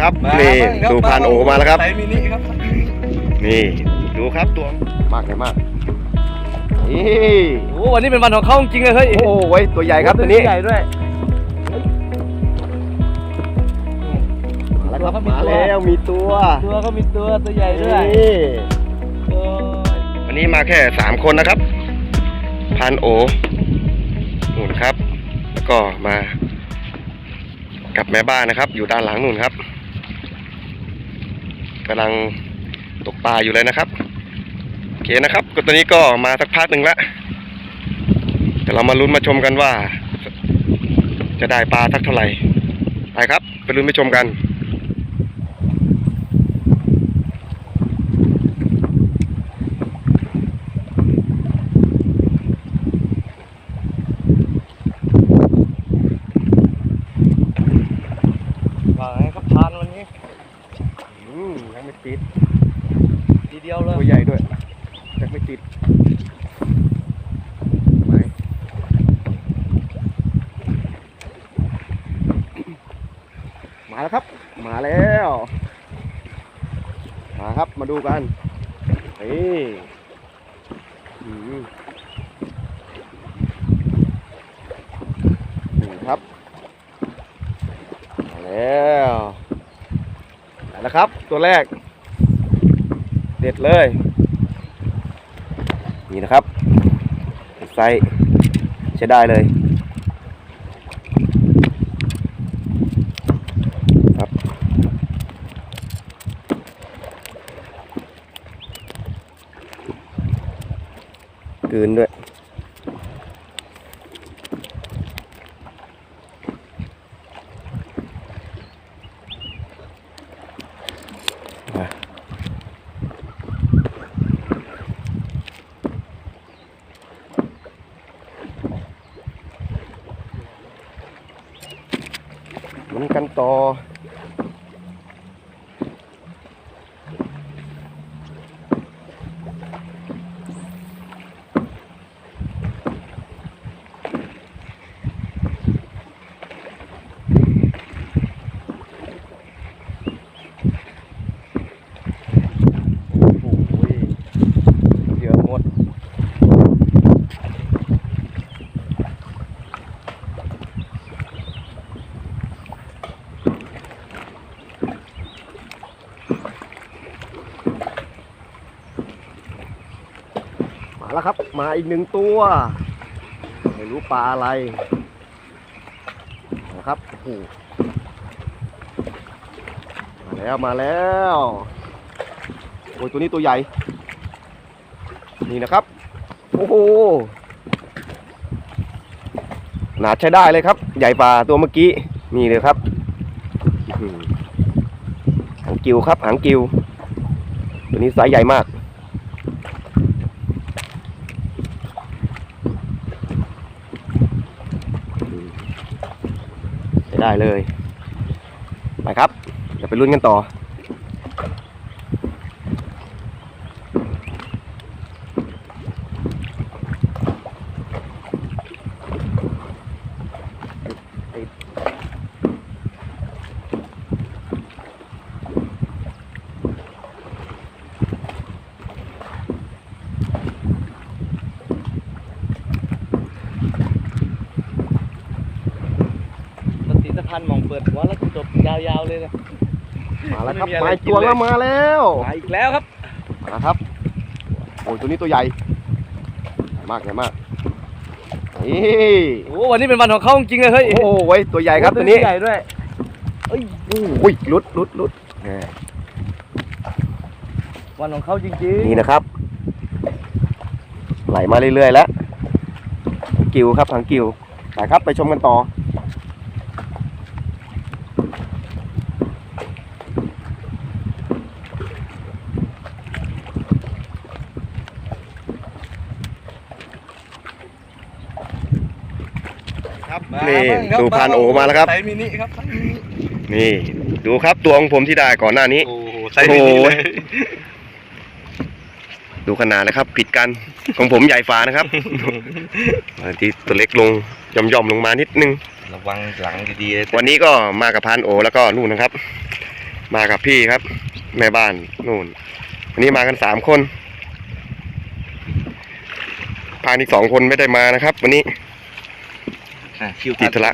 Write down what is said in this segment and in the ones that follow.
ครับมานี่บ้างครับดูพานโอมาแล้วครับไซส์มินิครับ นี่ดูครับตัวมากเลยมากนี่โอ้วันนี้เป็นวันของเขาจริงๆเลยเฮ้ยโอ้โหตัวใหญ่ครับตัวนี้ใหญ่ด้วยมาแล้วครับตัวเขามีมาตัวแล้วมีตัว ตัวก็มีตัวตัวใหญ่ด้วยนี่โอ้ยวันนี้มาแค่สามคนนะครับพานโอนู่นครับ แล้วก็มากับแม่บ้านนะครับ อยู่ด้านหลังนู่นครับ กำลังตกปลาอยู่เลยนะครับโอเคนะครับก็ตอนนี้ก็มาสักพักหนึ่งละแต่เรามาลุ้นมาชมกันว่า จะได้ปลาสักเท่าไหร่ไปครับ ไปลุ้นไปชมกัน ว่าไงครับพานวันนี้ อืมยังไม่ติด ทีเดียวเลย ตัวใหญ่ด้วยยังไม่ ติดไปมาแล้วครับ มาแล้ว มาครับมาดูกันนี่นี่ครับมาแล้วมาแล้วครับ ตัวแรก เด็ดเลย นี่นะครับไซส์ใช้ได้เลยครับกืนด้วย มันกันต่อ โอ้โหเยอะหมด มาแล้วครับ มา อีกหนึ่งตัว ไม่รู้ปลาอะไรนะครับโอ้โหมาแล้วมาแล้วโอ้ยตัวนี้ตัวใหญ่ นี่นะครับ โอ้โหหนาใช้ได้เลยครับ ใหญ่ปลาตัวเมื่อกี้นี่เลยครับอื้อหือหางกิวครับหางกิว ตัวนี้ไซส์ใหญ่มาก ได้เลย ไปครับ เดี๋ยวไปลุ้นกันต่อ ปฏิส พันธ์มองเปิดหัวแล้วจบยาวๆเลยนะมาแล้วครับไม่มีอะไรมาอีกตัวกินเลยแล้วมาแล้วมาอีกแล้วครับมาครับโอ้ยตัวนี้ตัวใหญ่มากใหญ่มากนี่โอ้วันนี้เป็นวันของเขาจริงๆเลยเฮ้ยโอ้โหตัวใหญ่ครับตัวนี้ใหญ่ด้วยเอ้ยโอ้ยลุดลุดลุดแหมวันของเขาจริงนี่นะครับ ไหลมาเรื่อยๆแล้วกิวครับทางกิวไปครับไปชมกันต่อ ครับ ๆมา นี่บ้างครับดูพานโอมาแล้วครับไซส์มินิครับไซส์มินินี่ ดูครับตัวของผมที่ได้ก่อนหน้านี้ โอ้โหไซส์มินิโอ้โหเลยดูขนาดนะครับ ผิดกันของผมใหญ่ฟ้านะครับบางทีตัวเล็กลงย่อมๆลงมานิดนึง ระวังหลังดีๆเลยวันนี้ก็มากับพานโอแล้วก็นู่นนะครับ มากับพี่ครับ แม่บ้านนู่นวันนี้มากันสามคนพานอีกสองคนไม่ได้มานะครับ วันนี้ อะคิวติดธุระ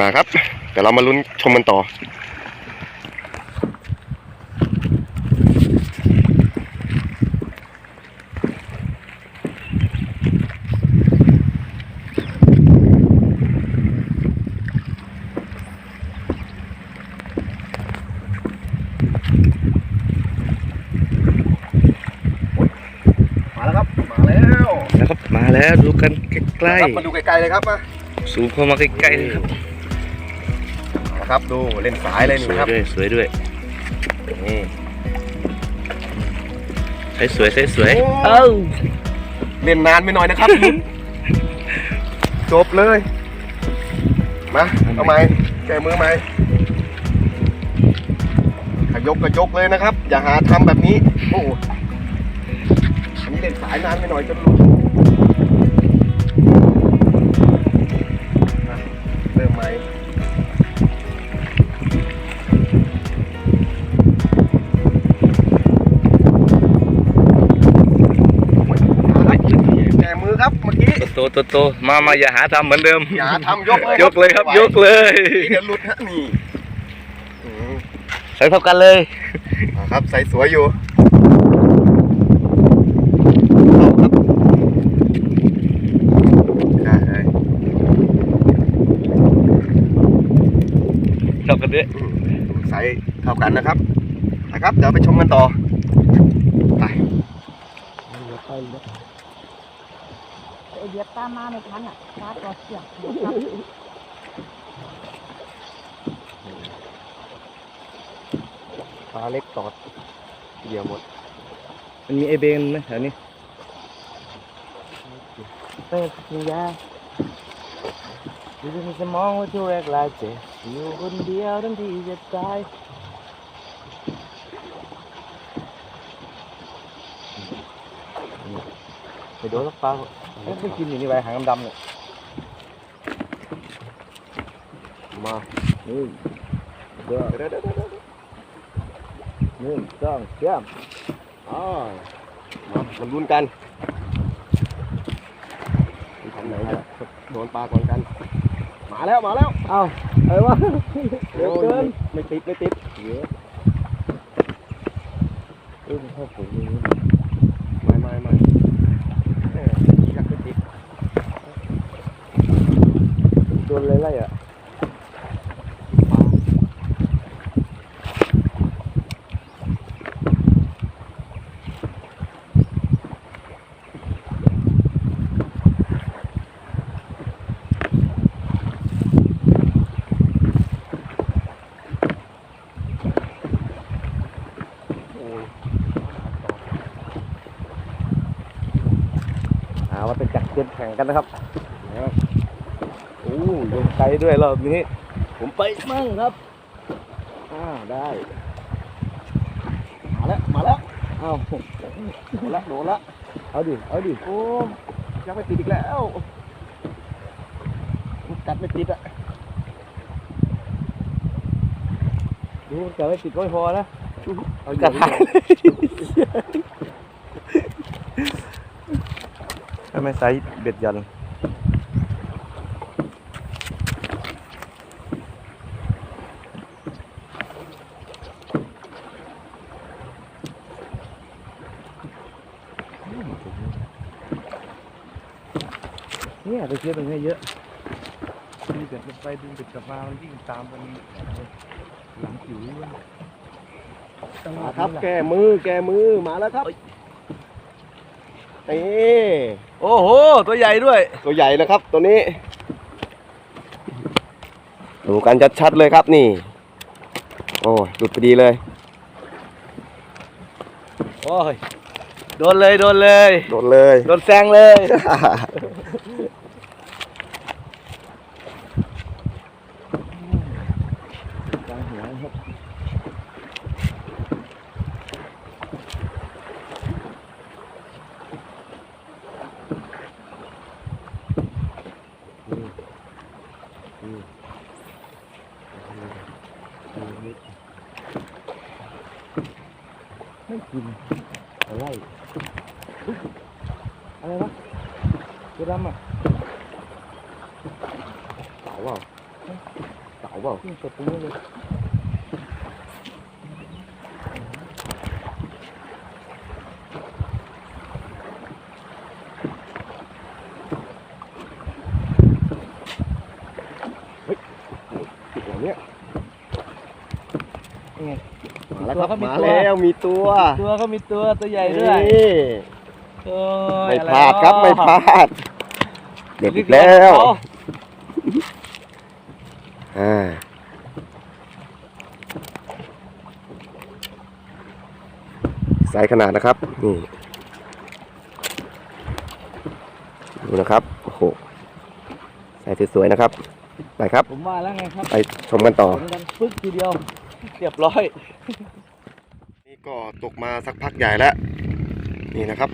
มาครับเดี๋ยวเรามาลุ้นชมกันต่อ มาแล้วครับ มาแล้วนะครับ มาแล้วดูกันใกล้ครับมาดูไกลๆเลยครับมาๆ ซูมเข้ามาใกล้ๆเลยครับมาครับดูเล่นสายเลยสนี่วยครับด้วยสวยด้วยนี่ใส่สวยใส่สวยโอ้เอ้าเล่นนานไปหน่อยนะครับ จบเลยมาเอาไหมแกมือไหมขยกกระยกเลยนะครับ อย่าหาทำแบบนี้ โอ้อันนี้เล่นสายนานไปหน่อยจนหลุด แกมือครับเมื่อกี้โตโตโตมามาอย่าหาทำเหมือนเดิม อย่าทำยกเลยยกเลยครับ ยกเลยนี่เดี๋ยวหลุดฮะนี่อืมใส่เท่ากันเลยอ่าครับใส่สวยอยู่เอาครับได้เลย เท่ากันด้วยอืมใส่เท่ากันนะครับนะครับ เดี๋ยวไปชมกันต่อ ไปไอเดียตามมาไม่ทันอะชาร์จตัวเสียบเดี๋ยวครับปลาเล็กตอดเหยื่อหมด มันมีไอเบนไหมแถวนี้เป็ดยา ดูในสมองว่าจะแรกลายเจ็บอยู่คนเดียวทั้งที่จะตายไปโดนสักปลาเอ๊ะไม่กินอยู่นี่ไว้หางดำๆเนี่ยมานี่เด้อเดี๋ยวเดี๋ยวเดี๋ยวเดี๋ยวหนึ่งสองเชื่อมอ๋อมามาลุ้นกันทำไหนจะโดนปลาก่อนกัน มาแล้วมาแล้วเอ้าอะไรวะเร็วเกินไม่ติดไม่ติดเยอะเอ้ยมันเข้าผมอย่างนี้ ไม่ไม่ไม่เอ้ยอยากไปติด โดนอะไรไล่อะ เอามาเป็นจักรเจ็นแข่งกันนะครับโอ้ยงไกลด้วยรอบนี้ ผมไปมั่งครับอ่าได้มาแล้วมาแล้วเอาโดนละโดนละเอาดิเอาดิโอ้อยากไปติดอีกแล้วกัดไม่ติดอะดูมันจะไม่ติดก็ไม่พอนะเอากระทายทำ ไมไซส์เบ็ดยันเนี่ยไปเชื่อตรงนี้เยอะดูเบ็ดมันไปดูเบ็ดกลับมา มันวิ่งตามมันหลังผิวเลยตลามาดครับนี่แหละแก้มือ แก้มือ มาแล้วครับ นี่ โอ้โห ตัวใหญ่ด้วย ตัวใหญ่นะครับตัวนี้ ดูกันชัดๆเลยครับนี่ โอ้ยหลุดพอดีเลย โอ้ย โดนเลย โดนเลย โดนเลย โดนแซงเลย กลางหัวครับ ไม่กินอะไรอุ๊ยอะไรวะตัว ดำอะเต่าเปล่าเต่าเปล่าขึ้นตกตรงนี้เลยติดอย่างเนี้ยยังไง มาแล้วครับตัวก็มีมาตัวแล้วมีตัว ตัวก็มีตัวตัวใหญ่ด้วย นี่ โอ้ยไม่อะไรพลาดครับเนะไม่พลาด เด็ดอีกแล้วเอาอ่าไซส์ขนาดนะครับนี่ดูนะครับโอ้โหไซส์สวยๆนะครับไปครับผมว่าแล้วไงครับไปชมกันต่อผมดังปึ๊กทีเดียวเรียบร้อย นี่ก็ตกมาสักพักใหญ่แล้ว นี่นะครับ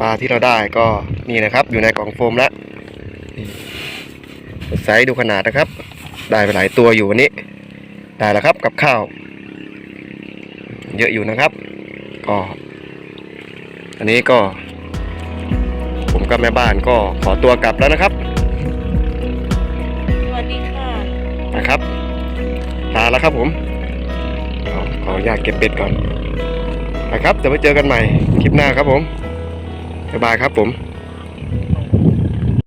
ปลาที่เราได้ก็นี่นะครับ อยู่ในกล่องโฟมแล้วนี่ ไซส์ดูขนาดนะครับ ได้ไปหลายตัวอยู่วันนี้ ได้แล้วครับกับข้าว เยอะอยู่นะครับ ก็อันนี้ก็ ผมกับแม่บ้านก็ขอตัวกลับแล้วนะครับสวัสดีค่ะนะครับลาแล้วครับผมเอาขออนุญาตเก็บเบ็ดก่อนนะครับเดี๋ยวไปเจอกันใหม่คลิปหน้าครับผม บ๊ายบายครับผม